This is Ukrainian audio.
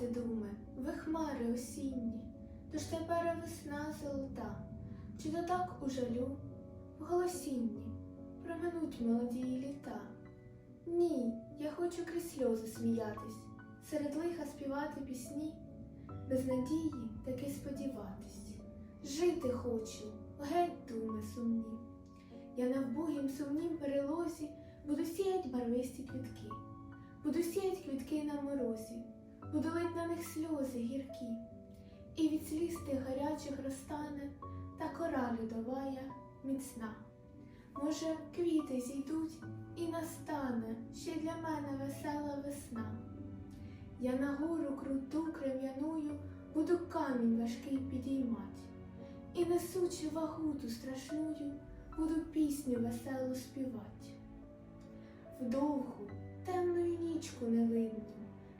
Гетьте, думе, ви хмари осінні, тож тепер весна золота, чи то так у жалю, в голосінні проминуть молоді літа. Ні, я хочу крізь сльози сміятись, серед лиха співати пісні, без надії таки сподіватись. Жити хочу, геть думи сумні. Я на вбогім сумнім перелозі буду сіять барвисті квітки, буду сіять квітки на морозі, буду лить на них сльози гіркі, і від сліз тих гарячих розтане та кора льодовая міцна. Може, квіти зійдуть і настане ще для мене весела весна. Я на гору круту крем'яною буду камінь важкий підіймать, і несучи вагу ту страшную, буду пісню веселу співать. В довгу, темною нічку невидну,